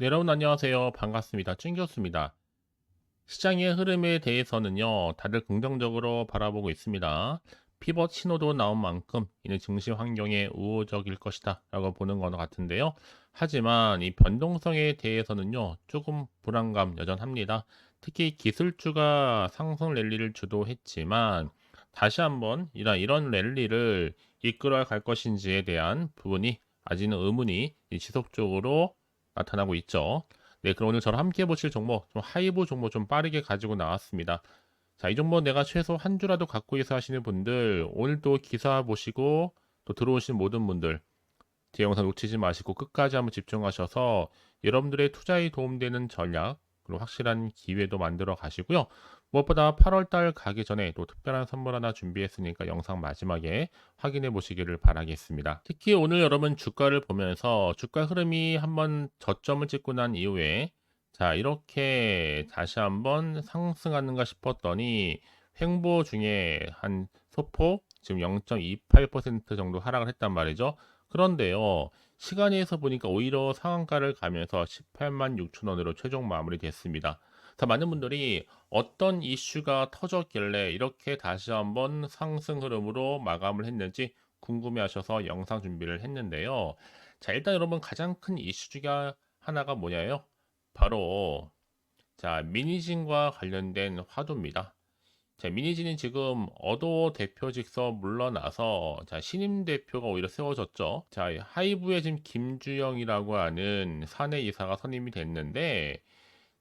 네, 여러분 안녕하세요. 반갑습니다. 찐교수입니다. 시장의 흐름에 대해서는요, 다들 긍정적으로 바라보고 있습니다. 피벗 신호도 나온 만큼 이는 증시 환경에 우호적일 것이다 라고 보는 것 같은데요. 하지만 이 변동성에 대해서는요, 조금 불안감 여전합니다. 특히 기술주가 상승 랠리를 주도했지만 다시 한번 이런 이런 랠리를 이끌어 갈 것인지에 대한 부분이 아직은 의문이 지속적으로 나타나고 있죠. 네, 그럼 오늘 저랑 함께 보실 종목, 좀 하이브 종목 좀 빠르게 가지고 나왔습니다. 자, 이 종목 내가 최소 한 주라도 갖고 있어 하시는 분들, 오늘도 기사 보시고 또 들어오신 모든 분들, 제 영상 놓치지 마시고 끝까지 한번 집중하셔서 여러분들의 투자에 도움되는 전략, 그리고 확실한 기회도 만들어 가시고요. 무엇보다 8월달 가기 전에 또 특별한 선물 하나 준비했으니까 영상 마지막에 확인해 보시기를 바라겠습니다. 특히 오늘 여러분 주가를 보면서 주가 흐름이 한번 저점을 찍고 난 이후에 자 이렇게 다시 한번 상승하는가 싶었더니 횡보 중에 한 소폭 지금 0.28% 정도 하락을 했단 말이죠. 그런데요. 시간에서 보니까 오히려 상한가를 가면서 18만 6천 원으로 최종 마무리됐습니다. 자, 많은 분들이 어떤 이슈가 터졌길래 이렇게 다시 한번 상승 흐름으로 마감을 했는지 궁금해 하셔서 영상 준비를 했는데요. 자, 일단 여러분 가장 큰 이슈 중에 하나가 뭐냐요? 바로 자, 미니진과 관련된 화두입니다. 자, 미니진이 지금 어도 대표직서 물러나서 자, 신임 대표가 오히려 세워졌죠. 자, 하이브에 지금 김주영이라고 하는 사내 이사가 선임이 됐는데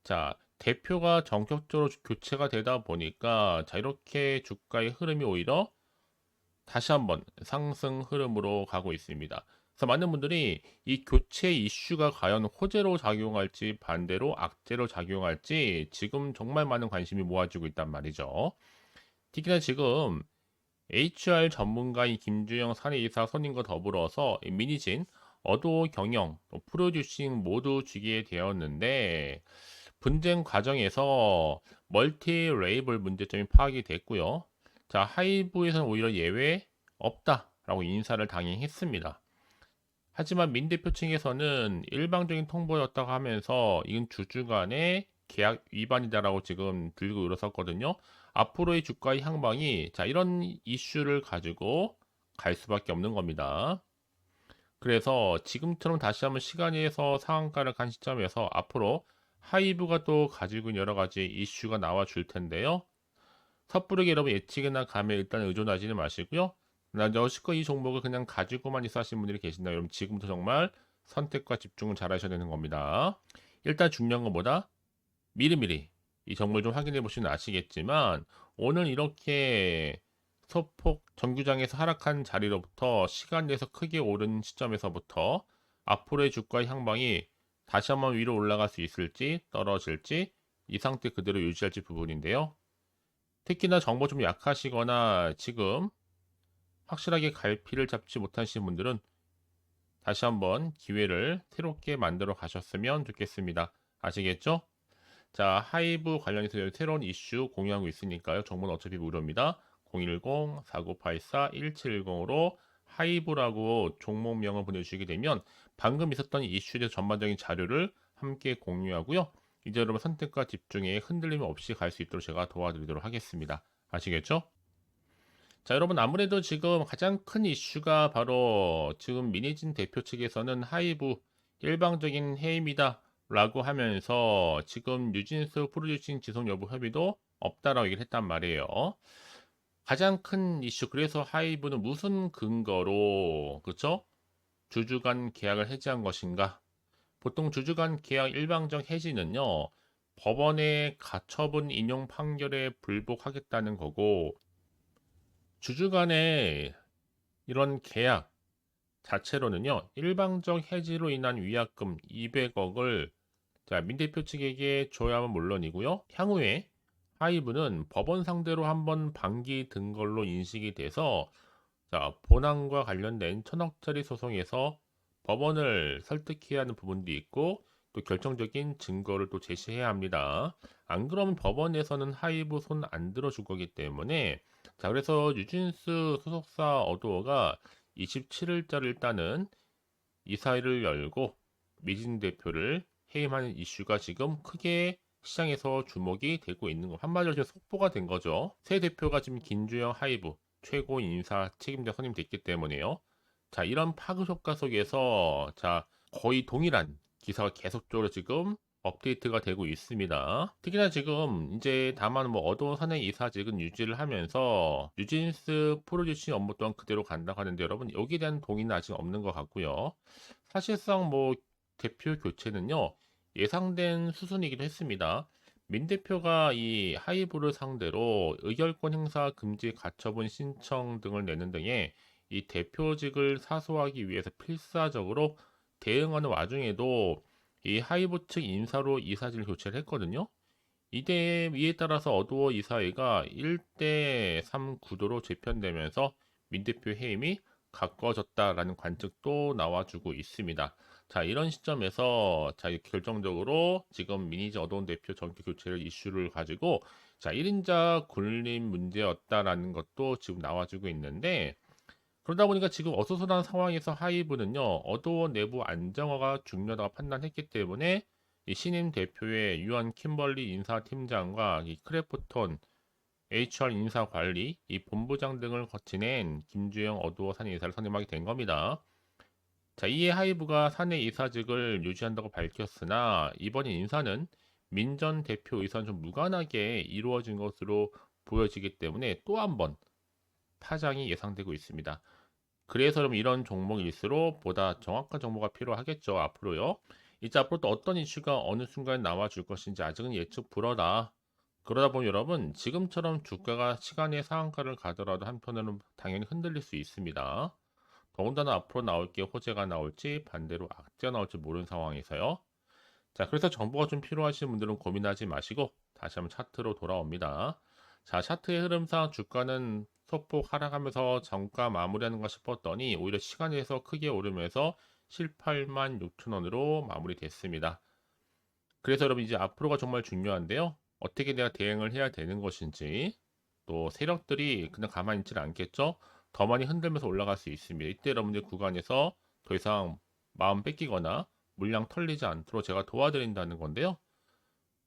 자, 대표가 전격적으로 교체가 되다 보니까 자, 이렇게 주가의 흐름이 오히려 다시 한번 상승 흐름으로 가고 있습니다. 그래서 많은 분들이 이 교체 이슈가 과연 호재로 작용할지 반대로 악재로 작용할지 지금 정말 많은 관심이 모아지고 있단 말이죠. 특히나 지금 HR 전문가인 김주영 사내이사 선임과 더불어서 미니진, 어도 경영, 프로듀싱 모두 주게 되었는데 분쟁 과정에서 멀티 레이블 문제점이 파악이 됐고요. 자, 하이브에서는 오히려 예외 없다라고 인사를 당행했습니다. 하지만 민 대표 층에서는 일방적인 통보였다고 하면서 이건 주주 간의 계약 위반이다라고 지금 들고 일어섰거든요. 앞으로의 주가의 향방이 자 이런 이슈를 가지고 갈 수밖에 없는 겁니다. 그래서 지금처럼 다시 한번 시간에서 상한가를 간 시점에서 앞으로 하이브가 또 가지고 있는 여러 가지 이슈가 나와 줄 텐데요. 섣부르게 여러분 예측이나 감에 일단 의존하지는 마시고요. 나 여시껏 이 종목을 그냥 가지고만 있어 하시는 분들이 계신다. 여러분 지금부터 정말 선택과 집중을 잘 하셔야 되는 겁니다. 일단 중요한 것보다 미리미리 이 정보를 좀 확인해 보시면 아시겠지만 오늘 이렇게 소폭 정규장에서 하락한 자리로부터 시간 내에서 크게 오른 시점에서부터 앞으로의 주가의 향방이 다시 한번 위로 올라갈 수 있을지 떨어질지 이 상태 그대로 유지할지 부분인데요. 특히나 정보 좀 약하시거나 지금 확실하게 갈피를 잡지 못하시는 분들은 다시 한번 기회를 새롭게 만들어 가셨으면 좋겠습니다. 아시겠죠? 자, 하이브 관련해서 새로운 이슈 공유하고 있으니까요. 정보는 어차피 무료입니다. 010-4984-1710으로 하이브라고 종목명을 보내주시게 되면 방금 있었던 대해 전반적인 자료를 함께 공유하고요. 이제 여러분 선택과 집중에 흔들림 없이 갈 수 있도록 제가 도와드리도록 하겠습니다. 아시겠죠? 자, 여러분 아무래도 지금 가장 큰 이슈가 바로 지금 미니진 대표 측에서는 하이브 일방적인 해임이다 라고 하면서 지금 뉴진스 프로듀싱 지속 여부 협의도 없다라고 얘기를 했단 말이에요. 가장 큰 이슈 그래서 하이브는 무슨 근거로 그렇죠? 주주 간 계약을 해지한 것인가? 보통 주주 간 계약 일방적 해지는요. 법원의 가처분 인용 판결에 불복하겠다는 거고 주주 간의 이런 계약 자체로는요. 일방적 해지로 인한 위약금 200억을 자, 민 대표 측에게 줘야만 물론이고요. 향후에 하이브는 법원 상대로 한번 반기 든 걸로 인식이 돼서 자, 본항과 관련된 천억짜리 소송에서 법원을 설득해야 하는 부분도 있고 또 결정적인 증거를 또 제시해야 합니다. 안 그러면 법원에서는 하이브 손 안 들어줄 거기 때문에 자 그래서 유진스 소속사 어도어가 27일자를 일단은 이사회를 열고 미진 대표를 해임하는 이슈가 지금 크게 시장에서 주목이 되고 있는 거. 한마디로 지금 속보가 된 거죠. 새 대표가 지금 김주영 하이브 최고 인사 책임자 선임됐기 때문에요. 자, 이런 파급 효과 속에서 자, 거의 동일한 기사가 계속적으로 지금 업데이트가 되고 있습니다. 특히나 지금 이제 다만 뭐 어두운 산의 이사직은 유지를 하면서 뉴진스 프로듀싱 업무 또한 그대로 간다고 하는데 여러분 여기에 대한 동의는 아직 없는 것 같고요. 사실상 뭐 대표 교체는요 예상된 수순이기도 했습니다. 민 대표가 이 하이브를 상대로 의결권 행사 금지 가처분 신청 등을 내는 등의 이 대표직을 사수하기 위해서 필사적으로 대응하는 와중에도 이 하이브 측 인사로 이사진을 교체를 했거든요. 이대 이에 따라서 어두워 이사회가 1대 3 구도로 재편되면서 민 대표 해임이 가까워졌다라는 관측도 나와주고 있습니다. 자, 이런 시점에서 자, 이렇게 결정적으로 지금 미니지 어두운 대표 정기 교체를 이슈를 가지고 자, 1인자 군림 문제였다라는 것도 지금 나와주고 있는데 그러다 보니까 지금 어수선한 상황에서 하이브는요, 어도어 내부 안정화가 중요하다고 판단했기 때문에 이 신임 대표의 유한 킴벌리 인사팀장과 이 크래프톤 HR 인사관리, 이 본부장 등을 거치는 김주영 어두어 사내 이사를 선임하게 된 겁니다. 자, 이에 하이브가 사내 이사직을 유지한다고 밝혔으나 이번 인사는 민 전 대표 의사는 좀 무관하게 이루어진 것으로 보여지기 때문에 또 한 번 파장이 예상되고 있습니다. 그래서 그럼 이런 종목일수록 보다 정확한 정보가 필요하겠죠. 앞으로요. 이제 앞으로 또 어떤 이슈가 어느 순간 나와줄 것인지 아직은 예측 불허다. 그러다 보면 여러분 지금처럼 주가가 시간의 상한가를 가더라도 한편으로는 당연히 흔들릴 수 있습니다. 더군다나 앞으로 나올 게 호재가 나올지 반대로 악재가 나올지 모르는 상황에서요. 자, 그래서 정보가 좀 필요하신 분들은 고민하지 마시고 다시 한번 차트로 돌아옵니다. 자, 차트의 흐름상 주가는 소폭 하락하면서 정가 마무리하는 가 싶었더니 오히려 시간에서 크게 오르면서 18만 6천 원으로 마무리됐습니다. 그래서 여러분 이제 앞으로가 정말 중요한데요. 어떻게 내가 대응을 해야 되는 것인지 또 세력들이 그냥 가만히 있지는 않겠죠. 더 많이 흔들면서 올라갈 수 있습니다. 이때 여러분들 구간에서 더 이상 마음 뺏기거나 물량 털리지 않도록 제가 도와드린다는 건데요.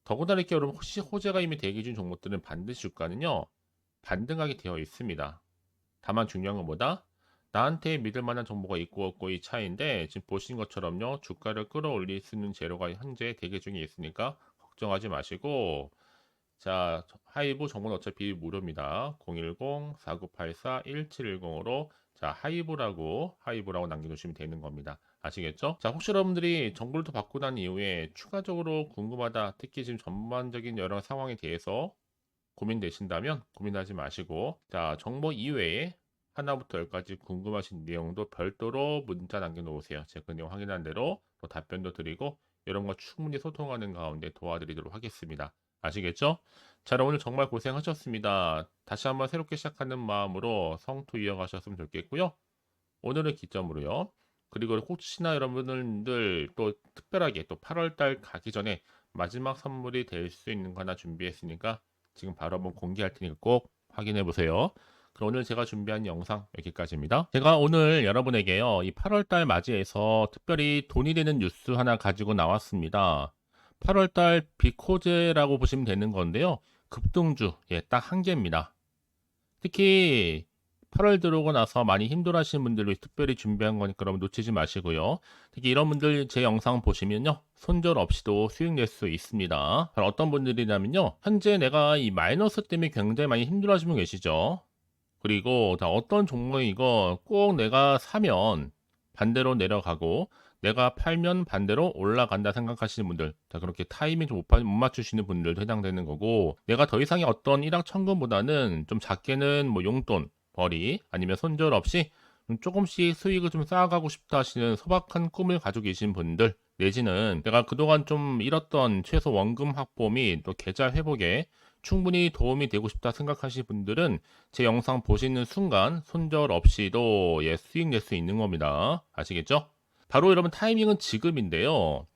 더군다나 이렇게 여러분 혹시 호재가 이미 대기 중 종목들은 반드시 주가는요. 반등하게 되어 있습니다. 다만 중요한 건 뭐다? 나한테 믿을 만한 정보가 있고 없고 이 차이인데 지금 보신 것처럼요. 주가를 끌어올릴 수 있는 재료가 현재 대기 중에 있으니까 걱정하지 마시고 자, 하이브 정보는 어차피 무료입니다. 010-4984-1710으로 자, 하이브라고 하이브라고 남겨주시면 되는 겁니다. 아시겠죠? 자, 혹시 여러분들이 정보를 더 받고 난 이후에 추가적으로 궁금하다, 특히 지금 전반적인 여러 상황에 대해서 고민되신다면 고민하지 마시고 자, 정보 이외에 하나부터 열까지 궁금하신 내용도 별도로 문자 남겨놓으세요. 제가 그 내용 확인한 대로 또 답변도 드리고 여러분과 충분히 소통하는 가운데 도와드리도록 하겠습니다. 아시겠죠? 자, 오늘 정말 고생하셨습니다. 다시 한번 새롭게 시작하는 마음으로 성투 이어가셨으면 좋겠고요. 오늘을 기점으로요. 그리고 혹시나 여러분들 또 특별하게 또 8월달 가기 전에 마지막 선물이 될 수 있는 거 하나 준비했으니까 지금 바로 한번 공개할 테니까 꼭 확인해 보세요. 그럼 오늘 제가 준비한 영상 여기까지입니다. 제가 오늘 여러분에게요, 이 8월달 맞이해서 특별히 돈이 되는 뉴스 하나 가지고 나왔습니다. 8월달 비코제라고 보시면 되는 건데요. 급등주, 예, 딱 한 개입니다. 특히 8월 들어오고 나서 많이 힘들어하시는 분들을 특별히 준비한 거니까 여러분 놓치지 마시고요. 특히 이런 분들 제 영상 보시면요. 손절 없이도 수익 낼 수 있습니다. 어떤 분들이냐면요. 현재 내가 이 마이너스 때문에 굉장히 많이 힘들어하시는 분 계시죠. 그리고 다 어떤 종목이고 꼭 내가 사면 반대로 내려가고 내가 팔면 반대로 올라간다 생각하시는 분들, 자, 그렇게 타이밍 좀 못 맞추시는 분들도 해당되는 거고, 내가 더 이상의 어떤 일확 천금보다는 좀 작게는 뭐 용돈, 벌이 아니면 손절 없이 조금씩 수익을 좀 쌓아가고 싶다 하시는 소박한 꿈을 가지고 계신 분들 내지는 내가 그동안 좀 잃었던 최소 원금 확보 및 또 계좌 회복에 충분히 도움이 되고 싶다 생각하시는 분들은 제 영상 보시는 순간 손절 없이도 예, 수익 낼 수 있는 겁니다. 아시겠죠? 바로 여러분 타이밍은 지금인데요.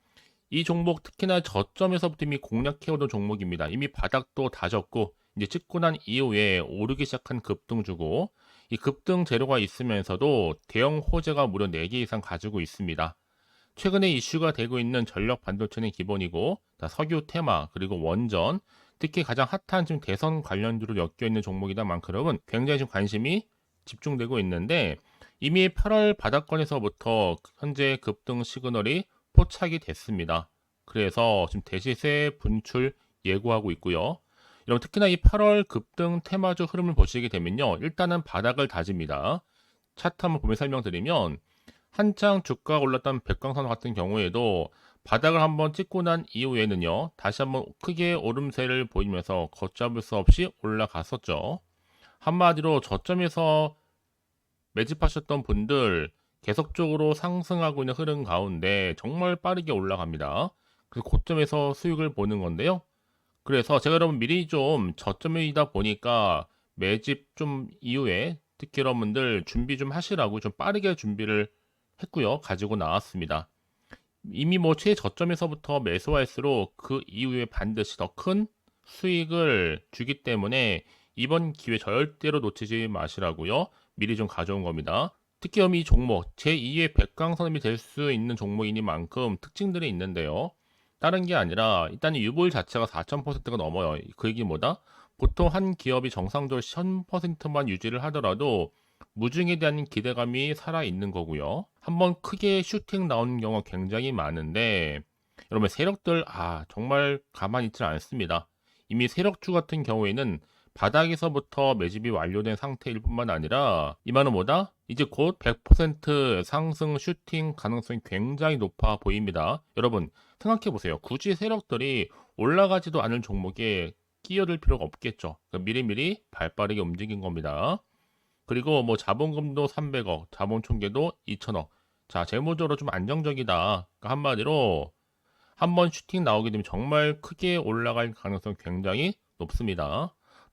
이 종목 특히나 저점에서부터 이미 공략해오던 종목입니다. 이미 바닥도 다졌고 이제 찍고 난 이후에 오르기 시작한 급등주고 이 급등 재료가 있으면서도 대형 호재가 무려 4개 이상 가지고 있습니다. 최근에 이슈가 되고 있는 전력 반도체는 기본이고 자, 석유 테마 그리고 원전 특히 가장 핫한 지금 대선 관련주로 엮여 있는 종목이다 만큼 굉장히 좀 관심이 집중되고 있는데 이미 8월 바닥권에서부터 현재 급등 시그널이 포착이 됐습니다. 그래서 지금 대시세 분출 예고하고 있고요. 여러분 특히나 이 8월 급등 테마주 흐름을 보시게 되면요. 일단은 바닥을 다집니다. 차트 한번 보면 설명드리면 한창 주가가 올랐던 백광선 같은 경우에도 바닥을 한번 찍고 난 이후에는요. 다시 한번 크게 오름세를 보이면서 걷잡을 수 없이 올라갔었죠. 한마디로 저점에서 매집하셨던 분들 계속적으로 상승하고 있는 흐름 가운데 정말 빠르게 올라갑니다. 그래서 고점에서 수익을 보는 건데요. 그래서 제가 여러분 미리 좀 저점이다 보니까 매집 좀 이후에 특히 여러분들 준비 좀 하시라고 좀 빠르게 준비를 했고요. 가지고 나왔습니다. 이미 뭐 최저점에서부터 매수할수록 그 이후에 반드시 더 큰 수익을 주기 때문에 이번 기회 절대로 놓치지 마시라고요. 미리 좀 가져온 겁니다. 특히 이 종목 제2의 백강선음이 될 수 있는 종목이니만큼 특징들이 있는데요. 다른 게 아니라 일단 유보율 자체가 4,000%가 넘어요. 그 얘기 뭐다? 보통 한 기업이 정상적으로 1000%만 유지를 하더라도 무중에 대한 기대감이 살아 있는 거고요. 한번 크게 슈팅 나오는 경우가 굉장히 많은데 여러분 세력들 아 정말 가만히 있지 않습니다. 이미 세력주 같은 경우에는 바닥에서부터 매집이 완료된 상태일 뿐만 아니라 이 말은 뭐다? 이제 곧 100% 상승 슈팅 가능성이 굉장히 높아 보입니다. 여러분 생각해 보세요. 굳이 세력들이 올라가지도 않을 종목에 끼어들 필요가 없겠죠. 그러니까 미리미리 발빠르게 움직인 겁니다. 그리고 뭐 자본금도 300억, 자본 총계도 2천억. 자, 재무적으로 좀 안정적이다. 그러니까 한마디로 한번 슈팅 나오게 되면 정말 크게 올라갈 가능성이 굉장히 높습니다.